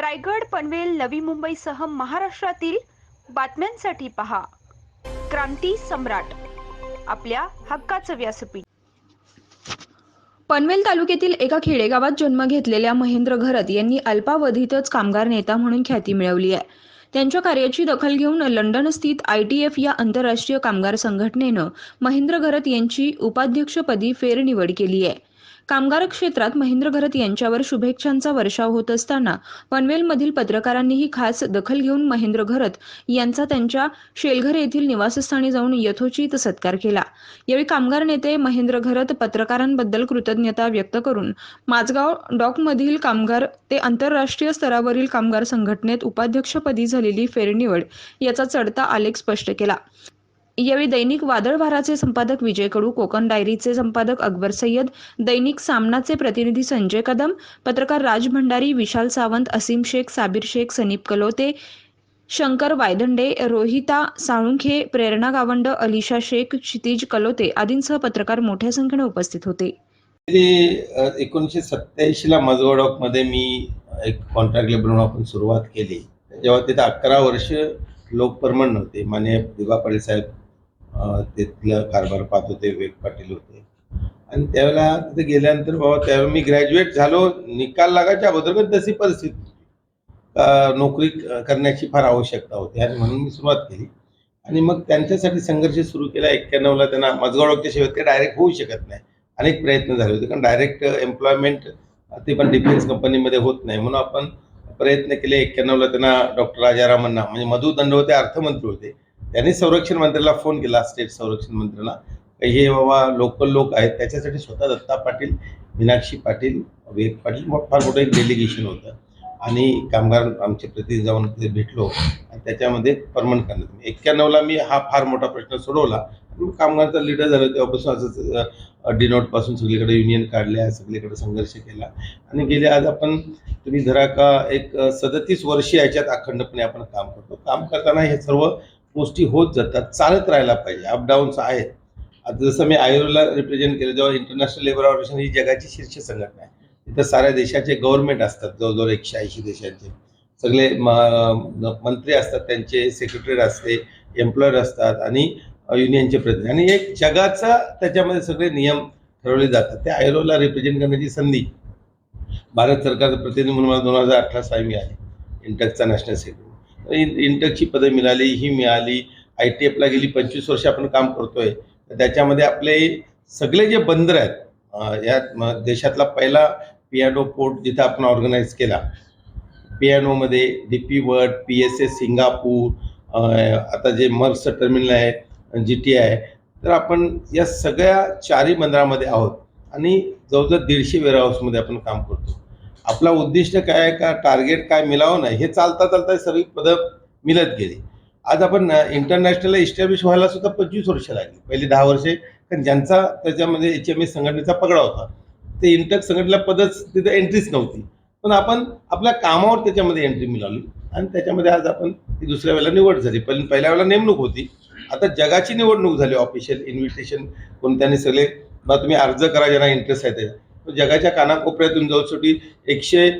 रायगड पनवेल नवी मुंबईसह महाराष्ट्रातील बातम्यांसाठी पहा. क्रांती सम्राट आपल्या हक्काचं व्यासपीठ. पनवेल तालुक्यातील एका खेडेगावात जन्म घेतलेल्या महेंद्र घरत यांनी अल्पावधीतच कामगार नेता म्हणून ख्याती मिळवली आहे. त्यांच्या कार्याची दखल घेऊन लंडन स्थित आय टी एफ या आंतरराष्ट्रीय कामगार संघटनेनं महेंद्र घरत यांची उपाध्यक्षपदी फेरनिवड केली आहे. कामगार क्षेत्रात महेंद्र घरत यांच्यावर शुभेच्छांचा वर्षाव होत असताना पनवेलमधील पत्रकारांनीही खास दखल घेऊन महेंद्र घरत यांचा त्यांच्या शेलघर येथील निवासस्थानी जाऊन यथोचित सत्कार केला. यावेळी कामगार नेते महेंद्र घरत पत्रकारांबद्दल कृतज्ञता व्यक्त करून माझगाव डॉकमधील कामगार ते आंतरराष्ट्रीय स्तरावरील कामगार संघटनेत उपाध्यक्षपदी झालेली फेरनिवड याचा चढता आलेख स्पष्ट केला. यावेळी दैनिक वादळवाराचे संपादक विजय कडू कोकण डायरीचे संपादक अकबर सय्यद दैनिक सामनाचे प्रतिनिधी संजय कदम पत्रकार राज भंडारी विशाल सावंत असीम शेख साबीर शेख सनीप कलोते शंकर वायदंडे रोहिता साळुंखे प्रेरणा गावंड अलिशा शेख क्षितिज कलोते आदींसह पत्रकार मोठ्या संख्येने उपस्थित होते. ते एकोणीसशे सत्याऐंशीला मध्ये मी एक कॉन्ट्रॅक्ट लेबर म्हणून आपण सुरुवात केली. जेव्हा तिथे अकरा वर्ष लोक नव्हते माने दिवा पाटील साहेब तिथलं कारभार पाहत होते वेग पाटील होते. आणि त्यावेळेला तिथे गेल्यानंतर बाबा त्यावेळेला मी ग्रॅज्युएट झालो निकाल लागायच्या अगोदर पण तशी परिस्थिती नोकरी करण्याची फार आवश्यकता होती आणि म्हणून मी सुरुवात केली. आणि मग त्यांच्यासाठी संघर्ष सुरू केला. एक्क्याण्णवला त्यांना मजगावच्या शिवाय ते डायरेक्ट होऊ शकत नाही. अनेक प्रयत्न झाले होते कारण डायरेक्ट एम्प्लॉयमेंट ते पण डिफेन्स कंपनीमध्ये होत नाही. म्हणून आपण प्रयत्न केले. एक्क्याण्णवला त्यांना डॉक्टर राजारामांना म्हणजे मधु दंडवते अर्थमंत्री होते. त्यांनी संरक्षण मंत्र्याला फोन केला स्टेट संरक्षण मंत्र्याला हे बाबा लोकल लोक आहेत त्याच्यासाठी स्वतः दत्ता पाटील मीनाक्षी पाटील विवेक पाटील फार मोठं एक डेलिगेशन होतं. आणि कामगार आमचे प्रतिनिधी जाऊन तिथे भेटलो. आणि त्याच्यामध्ये परमनंट करण्यात एक्क्याण्णवला मी हा फार मोठा प्रश्न सोडवला. कामगारचा लीडर झालं तेव्हापासून असंच डिनोटपासून सगळीकडे युनियन काढल्या सगळीकडे संघर्ष केला. आणि गेले आज आपण तुम्ही धरा का एक सदतीस वर्षी याच्यात अखंडपणे आपण काम करतो. काम करताना हे सर्व गोष्टी होत जातात चालत राहायला पाहिजे. अपडाऊन्स आहेत. आता जसं मी आयोला रिप्रेझेंट केलं जेव्हा इंटरनॅशनल लेबर ऑर्गनायझेशन ही जगाची शीर्ष संघटना आहे. तिथं साऱ्या देशाचे गव्हर्नमेंट असतात जवळजवळ एकशे ऐंशी देशांचे. सगळे म- मंत्री असतात त्यांचे सेक्रेटरी असते एम्प्लॉयर असतात आणि युनियनचे प्रतिनिधी आणि एक जगाचा त्याच्यामध्ये सगळे नियम ठरवले जातात. ते आयरोला रिप्रेझेंट करण्याची संधी. भारत सरकारचं प्रतिनिधी म्हणून मला दोन हजार अठरा साली मिळाली इंटकचा नॅशनल सेक्रेटरी इन इंटकची पदं मिळाली ही मिळाली. आय टी एफला गेली पंचवीस वर्ष आपण काम करतोय. तर त्याच्यामध्ये आपले सगळे जे बंदर आहेत या देशातला पहिला पियानो पोर्ट जिथं आपण ऑर्गनाईज केला. पियानोमध्ये D P World P S S Singapore आता जे मर्स टर्मिनल आहे जी टी आहे. तर आपण या सगळ्या चारही बंदरामध्ये आहोत. आणि जवळजवळ दीडशे वेअरहाऊसमध्ये आपण काम करतो. आपला उद्दिष्ट काय का टार्गेट काय मिळावं नाही हे चालता चालता सगळी पदं मिळत गेली. आज आपण इंटरनॅशनल इस्टॅब्लिश व्हायला सुद्धा पंचवीस वर्ष लागली. पहिली दहा वर्षे कारण ज्यांचा त्याच्यामध्ये एच एम एस संघटनेचा पगडा होता. ते इंटक संघटनेला पदच तिथे एंट्रीच नव्हती. पण आपण आपल्या कामावर त्याच्यामध्ये एंट्री मिळाली. आणि त्याच्यामध्ये आज आपण ती दुसऱ्या वेळेला निवड झाली. पण पहिल्या वेळेला नेमणूक होती. आता जगाची निवडणूक झाली. ऑफिशियल इन्व्हिटेशन कोणत्याने सगळे. बा तुम्ही अर्ज करा ज्यांना इंटरेस्ट आहे त्याच्यात जगाच्या कानाकोपऱ्यातून जवळसाठी एकशे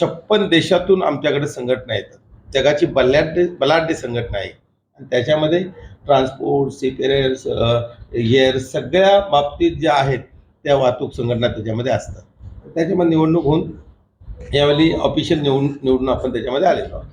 छप्पन देशातून आमच्याकडे संघटना येतात. जगाची बलाढ्य बलाढ्य संघटना आहे. आणि त्याच्यामध्ये ट्रान्सपोर्ट सीपेरियर्स एअर सगळ्या बाबतीत ज्या आहेत त्या वाहतूक संघटना त्याच्यामध्ये असतात. त्याच्यामध्ये निवडणूक होऊन यावेळी ऑफिशियल निवडून निवडून आपण त्याच्यामध्ये आलेलो आहोत.